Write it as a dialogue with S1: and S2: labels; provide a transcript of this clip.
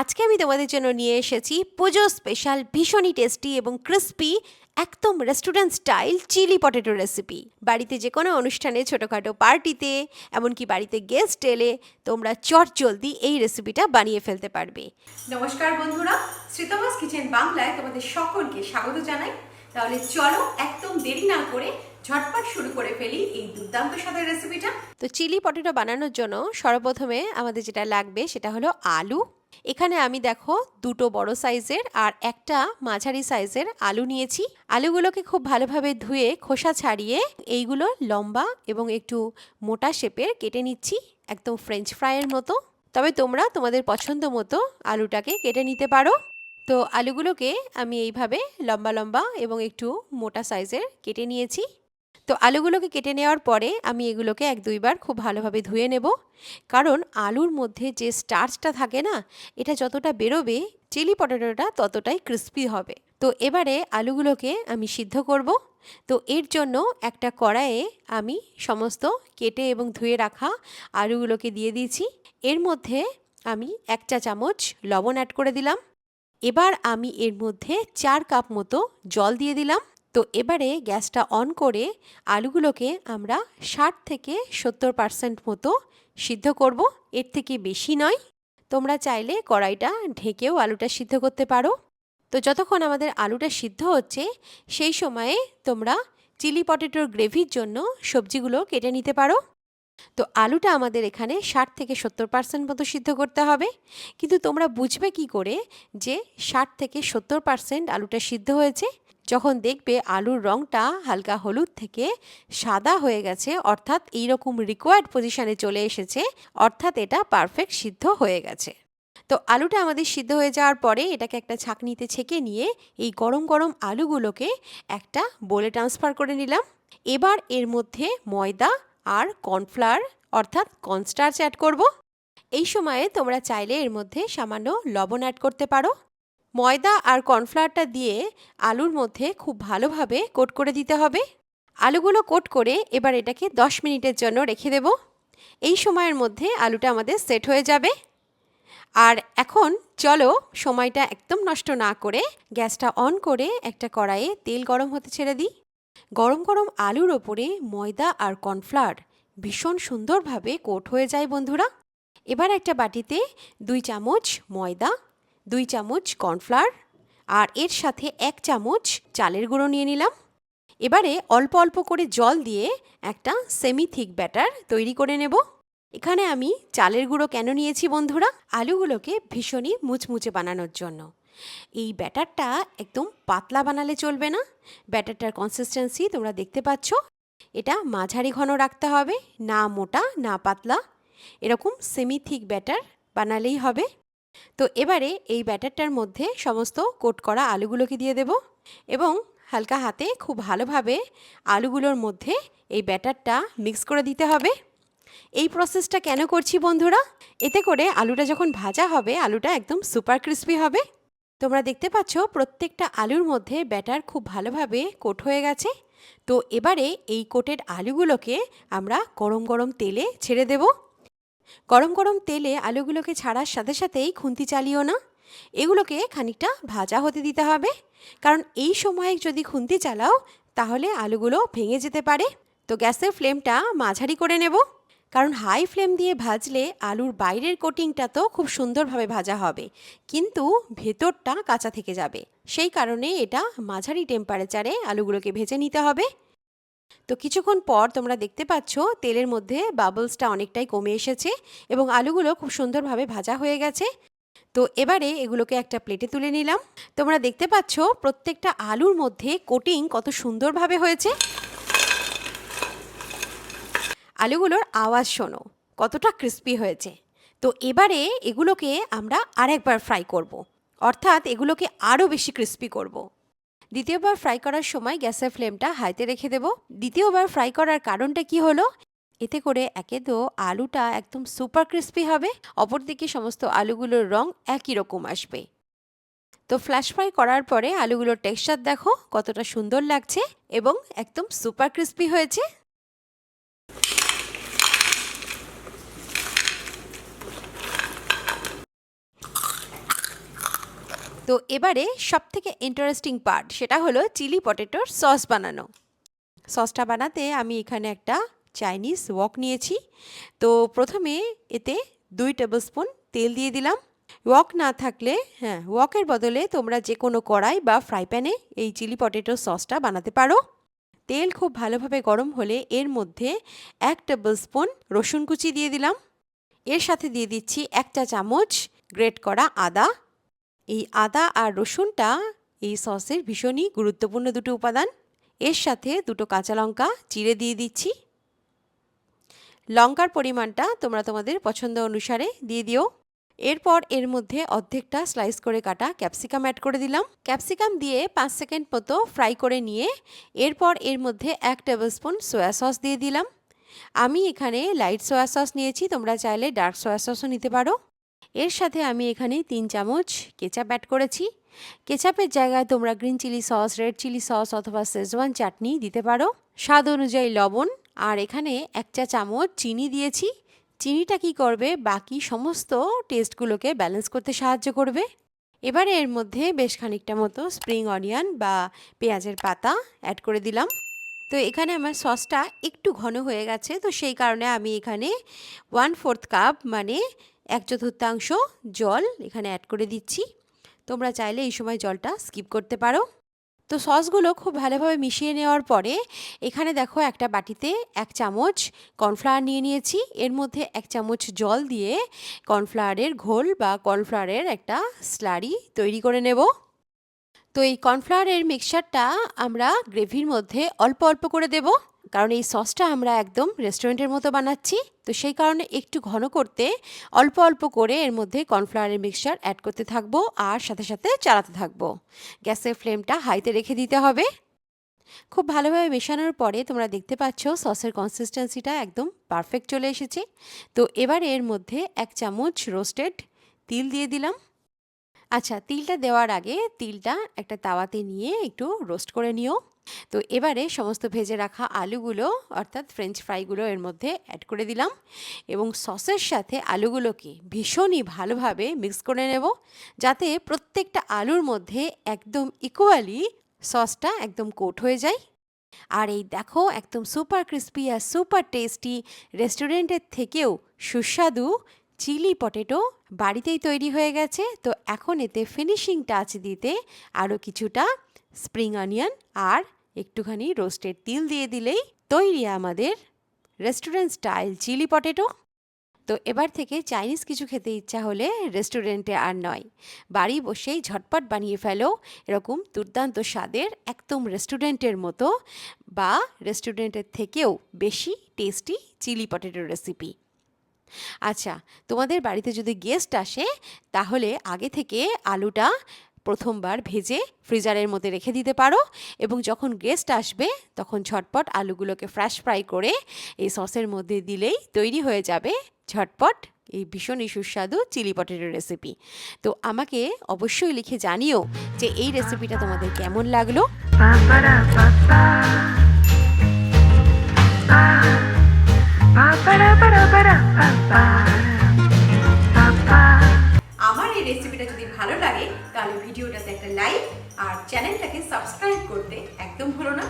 S1: আজকে আমি তোমাদের জন্য নিয়ে এসেছি পুজো স্পেশাল ভীষণই টেস্টি এবং ক্রিস্পি একদম restaurant style chilli potato recipe বাড়িতে যে কোনো অনুষ্ঠানে ছোটোখাটো পার্টিতে এমনকি বাড়িতে গেস্ট এলে তোমরা চট জলদি এই রেসিপিটা বানিয়ে ফেলতে পারবে। নমস্কার বন্ধুরা শ্রীতমাস কিচেন বাংলায় তোমাদের সকলকে স্বাগত জানাই। তাহলে চলো একদম দেরি না করে ঝটপট শুরু করে ফেলি এই দুর্দান্ত স্বাদের রেসিপিটা তো চিলি পটেটো বানানোর জন্য সর্বপ্রথমে আমাদের যেটা লাগবে সেটা হলো আলু এখানে আমি দেখো দুটো বড় সাইজের আর একটা মাঝারি সাইজের আলু নিয়েছি। আলুগুলোকে খুব ভালোভাবে ধুয়ে খোসা ছাড়িয়ে এইগুলো লম্বা এবং একটু মোটা শেপের কেটে নিচ্ছি, একদম ফ্রেঞ্চ ফ্রাইয়ের মতো। তবে তোমরা তোমাদের পছন্দ মতো আলুটাকে কেটে নিতে পারো। তো আলুগুলোকে আমি এইভাবে লম্বা লম্বা এবং একটু মোটা সাইজের কেটে নিয়েছি। তো আলুগুলোকে কেটে নেওয়ার পরে আমি এগুলোকে এক দুইবার খুব ভালোভাবে ধুয়ে নেব। কারণ আলুর মধ্যে যে স্টার্চটা থাকে না, এটা যতটা বেরোবে চিলি পটেটোটা ততটাই ক্রিস্পি হবে। তো এবারে আলুগুলোকে আমি সিদ্ধ করব। তো এর জন্য একটা কড়াইয়ে আমি সমস্ত কেটে এবং ধুয়ে রাখা আলুগুলোকে দিয়ে দিয়েছি। এর মধ্যে আমি এক চা চামচ লবণ অ্যাড করে দিলাম। এবার আমি এর মধ্যে চার কাপ মতো জল দিয়ে দিলাম। তো এবারে গ্যাসটা অন করে আলুগুলোকে আমরা ষাট থেকে সত্তর পার্সেন্ট মতো সিদ্ধ করব। এর থেকে বেশি নয়। তোমরা চাইলে কড়াইটা ঢেকেও আলুটা সিদ্ধ করতে পারো। তো যতক্ষণ আমাদের আলুটা সিদ্ধ হচ্ছে, সেই সময়ে তোমরা চিলি পটেটোর গ্রেভির জন্য সবজিগুলো কেটে নিতে পারো। তো আলুটা আমাদের এখানে ষাট থেকে সত্তর পার্সেন্ট মতো সিদ্ধ করতে হবে। কিন্তু তোমরা বুঝবে কি করে যে ষাট থেকে সত্তর পার্সেন্ট আলুটা সিদ্ধ হয়েছে? যখন দেখবে আলুর রঙটা হালকা হলুদ থেকে সাদা হয়ে গেছে, অর্থাৎ এইরকম রিকোয়ার্ড পজিশানে চলে এসেছে, অর্থাৎ এটা পারফেক্ট সিদ্ধ হয়ে গেছে। তো আলুটা আমাদের সিদ্ধ হয়ে যাওয়ার পরে এটাকে একটা ছাঁকনিতে ছেঁকে নিয়ে এই গরম গরম আলুগুলোকে একটা বোলে ট্রান্সফার করে নিলাম। এবার এর মধ্যে ময়দা আর কর্নফ্লাওয়ার অর্থাৎ কর্নস্টার্চ অ্যাড করব। এই সময়ে তোমরা চাইলে এর মধ্যে সামান্য লবণ অ্যাড করতে পারো। ময়দা আর কর্নফ্লাওয়ারটা দিয়ে আলুর মধ্যে খুব ভালোভাবে কোট করে দিতে হবে। আলুগুলো কোট করে এবার এটাকে দশ মিনিটের জন্য রেখে দেব। এই সময়ের মধ্যে আলুটা আমাদের সেট হয়ে যাবে। আর এখন চলো সময়টা একদম নষ্ট না করে গ্যাসটা অন করে একটা কড়াইয়ে তেল গরম হতে ছেড়ে দিই। গরম গরম আলুর ওপরে ময়দা আর কর্নফ্লাওয়ার ভীষণ সুন্দরভাবে কোট হয়ে যায় বন্ধুরা। এবার একটা বাটিতে দুই চামচ ময়দা দুই চামচ কর্নফ্লাওয়ার আর এর সাথে এক চামচ চালের গুঁড়ো নিয়ে নিলাম। এবারে অল্প অল্প করে জল দিয়ে একটা সেমি থিক ব্যাটার তৈরি করে নেব। এখানে আমি চালের গুঁড়ো কেন নিয়েছি বন্ধুরা? আলুগুলোকে ভীষণই মুচমুচে বানানোর জন্য। এই ব্যাটারটা একদম পাতলা বানালে চলবে না। ব্যাটারটার কনসিস্টেন্সি তোমরা দেখতে পাচ্ছ। এটা মাঝারি ঘন রাখতে হবে, না মোটা, না পাতলা। এরকম সেমি থিক ব্যাটার বানালেই হবে। তো এবারে এই ব্যাটারটার মধ্যে সমস্ত কোট করা আলুগুলোকে দিয়ে দেব এবং হালকা হাতে খুব ভালোভাবে আলুগুলোর মধ্যে এই ব্যাটারটা মিক্স করে দিতে হবে। এই প্রসেসটা কেন করছি বন্ধুরা? এতে করে আলুটা যখন ভাজা হবে, আলুটা একদম সুপার ক্রিস্পি হবে। তোমরা দেখতে পাচ্ছ প্রত্যেকটা আলুর মধ্যে ব্যাটার খুব ভালোভাবে কোট হয়ে গেছে। তো এবারে এই কোটের আলুগুলোকে আমরা গরম গরম তেলে ছেড়ে দেব। গরম গরম তেলে আলুগুলোকে ছাড়ার সাথে সাথেই খুন্তি চালিও না। এগুলোকে খানিকটা ভাজা হতে দিতে হবে। কারণ এই সময়ে যদি খুন্তি চালাও, তাহলে আলুগুলো ভেঙে যেতে পারে। তো গ্যাসের ফ্লেমটা মাঝারি করে নেব। কারণ হাই ফ্লেম দিয়ে ভাজলে আলুর বাইরের কোটিংটা তো খুব সুন্দরভাবে ভাজা হবে। কিন্তু ভেতরটা কাঁচা থেকে যাবে। সেই কারণে এটা মাঝারি টেম্পারেচারে আলুগুলোকে ভেজে নিতে হবে। তো কিছুক্ষণ পর তোমরা দেখতে পাচ্ছ তেলের মধ্যে বাবলসটা অনেকটাই কমে এসেছে এবং আলুগুলো খুব সুন্দরভাবে ভাজা হয়ে গেছে তো এবারে এগুলোকে একটা প্লেটে তুলে নিলাম তোমরা দেখতে পাচ্ছ প্রত্যেকটা আলুর মধ্যে কোটিং কত সুন্দরভাবে হয়েছে আলুগুলোর আওয়াজ শোনো, কতটা ক্রিস্পি হয়েছে তো এবারে এগুলোকে আমরা আরেকবার ফ্রাই করব। অর্থাৎ এগুলোকে আরও বেশি ক্রিস্পি করব। দ্বিতীয়বার ফ্রাই করার সময় গ্যাসের ফ্লেমটা হাইতে রেখে দেব। দ্বিতীয়বার ফ্রাই করার কারণটা কি হলো? এতে করে একে তো আলুটা একদম সুপার ক্রিস্পি হবে, অপরদিকে সমস্ত আলুগুলোর রং একই রকম আসবে। তো ফ্ল্যাশ ফ্রাই করার পরে আলুগুলোর টেক্সচার দেখো কতটা সুন্দর লাগছে এবং একদম সুপার ক্রিস্পি হয়েছে। তো এবারে সব থেকে ইন্টারেস্টিং পার্ট সেটা হলো চিলি পটেটোর সস বানানো। সসটা বানাতে আমি এখানে একটা চাইনিজ ওয়াক নিয়েছি। তো প্রথমে এতে দুই টেবিল স্পুন তেল দিয়ে দিলাম। ওয়াক না থাকলে হ্যাঁ ওয়াকের বদলে তোমরা যে কোনো কড়াই বা ফ্রাই প্যানে এই চিলি পটেটোর সসটা বানাতে পারো। তেল খুব ভালোভাবে গরম হলে এর মধ্যে এক টেবিল স্পুন রসুন কুচি দিয়ে দিলাম। এর সাথে দিয়ে দিচ্ছি এক চা চামচ গ্রেট করা আদা। এই আদা আর রসুনটা এই সসের ভীষণই গুরুত্বপূর্ণ দুটো উপাদান। এর সাথে দুটো কাঁচা লঙ্কা চিড়ে দিয়ে দিচ্ছি। লঙ্কার পরিমাণটা তোমরা তোমাদের পছন্দ অনুসারে দিয়ে দিও। এরপর এর মধ্যে অর্ধেকটা স্লাইস করে কাটা ক্যাপসিকাম অ্যাড করে দিলাম। ক্যাপসিকাম দিয়ে পাঁচ সেকেন্ড মতো ফ্রাই করে নিয়ে এরপর এর মধ্যে এক টেবিল স্পুন সয়া সস দিয়ে দিলাম। আমি এখানে লাইট সয়া সস নিয়েছি, তোমরা চাইলে ডার্ক সয়া সসও নিতে পারো। এর সাথে আমি এখানে তিন চামচ কেচাপ অ্যাড করেছি। কেচাপের জায়গায় তোমরা green chilli sauce red chilli sauce অথবা শেজওয়ান চাটনি দিতে পারো। স্বাদ অনুযায়ী লবণ আর এখানে এক চা চামচ চিনি দিয়েছি। চিনিটা কি করবে? বাকি সমস্ত টেস্টগুলোকে ব্যালেন্স করতে সাহায্য করবে। এবারে এর মধ্যে বেশ খানিকটা মতো স্প্রিং অনিয়ন বা পেঁয়াজের পাতা অ্যাড করে দিলাম। তো এখানে আমার সসটা একটু ঘন হয়ে গেছে। তো সেই কারণে আমি এখানে ওয়ান ফোর্থ কাপ মানে এক চতুর্থাংশ জল এখানে অ্যাড করে দিচ্ছি। তোমরা চাইলে এই সময় জলটা স্কিপ করতে পারো। তো সসগুলো খুব ভালোভাবে মিশিয়ে নেওয়ার পরে এখানে দেখো একটা বাটিতে এক চামচ কর্নফ্লাওয়ার নিয়ে নিয়েছি। এর মধ্যে এক চামচ জল দিয়ে কর্নফ্লাওয়ারের ঘোল বা কর্নফ্লাওয়ারের একটা স্লারি তৈরি করে নেব। তো এই কর্নফ্লাওয়ারের মিক্সচারটা আমরা গ্রেভির মধ্যে অল্প অল্প করে দেব। কারণ এই সসটা আমরা একদম রেস্টুরেন্টের মতো বানাচ্ছি। তো সেই কারণে একটু ঘন করতে, অল্প অল্প করে এর মধ্যে কর্নফ্লাওয়ারের মিক্সচার অ্যাড করতে থাকব আর সাথে সাথে চালাতে থাকব। গ্যাসের ফ্লেমটা হাইতে রেখে দিতে হবে। খুব ভালোভাবে মেশানোর পরে তোমরা দেখতে পাচ্ছ সসের কনসিস্টেন্সিটা একদম পারফেক্ট চলে এসেছে। তো এবার এর মধ্যে এক চামচ রোস্টেড তিল দিয়ে দিলাম। আচ্ছা তিলটা দেওয়ার আগে তিলটা একটা তাওয়াতে নিয়ে একটু রোস্ট করে নিও। তো এবারে সমস্ত ভেজে রাখা আলুগুলো, অর্থাৎ ফ্রেঞ্চ ফ্রাইগুলো এর মধ্যে অ্যাড করে দিলাম এবং সসের সাথে আলুগুলোকে ভীষণই ভালোভাবে মিক্স করে নেব যাতে প্রত্যেকটা আলুর মধ্যে একদম ইকুয়ালি সসটা একদম কোট হয়ে যায়। আর এই দেখো, একদম সুপার ক্রিস্পি আর সুপার টেস্টি রেস্টুরেন্টের থেকেও সুস্বাদু চিলি পটেটো বাড়িতেই তৈরি হয়ে গেছে। তো এখন এতে ফিনিশিং টাচ দিতে আরও কিছুটা স্প্রিং অনিয়ন আর একটুখানি রোস্টেড তিল দিয়ে দিলেই তৈরি আমাদের রেস্টুরেন্ট স্টাইল চিলি পটেটো তো এবার থেকে চাইনিজ কিছু খেতে ইচ্ছা হলে রেস্টুরেন্টে আর নয়, বাড়ি বসেই ঝটপট বানিয়ে ফেলো এরকম দুর্দান্ত স্বাদের একদম রেস্টুরেন্টের মতো বা রেস্টুরেন্টের থেকেও বেশি টেস্টি চিলি পটেটোর রেসিপি আচ্ছা তোমাদের বাড়িতে যদি গেস্ট আসে, তাহলে আগে থেকে আলুটা প্রথমবার ভেজে ফ্রিজারের মধ্যে রেখে দিতে পারো এবং যখন গেস্ট আসবে, তখন ঝটপট আলুগুলোকে ফ্রেশ ফ্রাই করে এই সসের মধ্যে দিলেই তৈরি হয়ে যাবে ঝটপট এই ভীষণই সুস্বাদু চিলি পটেটোর রেসিপি তো আমাকে অবশ্যই লিখে জানিও যে এই রেসিপিটা তোমাদের কেমন লাগল। রেসিপিটা যদি ভালো লাগে, তাহলে ভিডিওটাতে একটা লাইক আর চ্যানেলটাকে সাবস্ক্রাইব করতে একদম ভুলো না।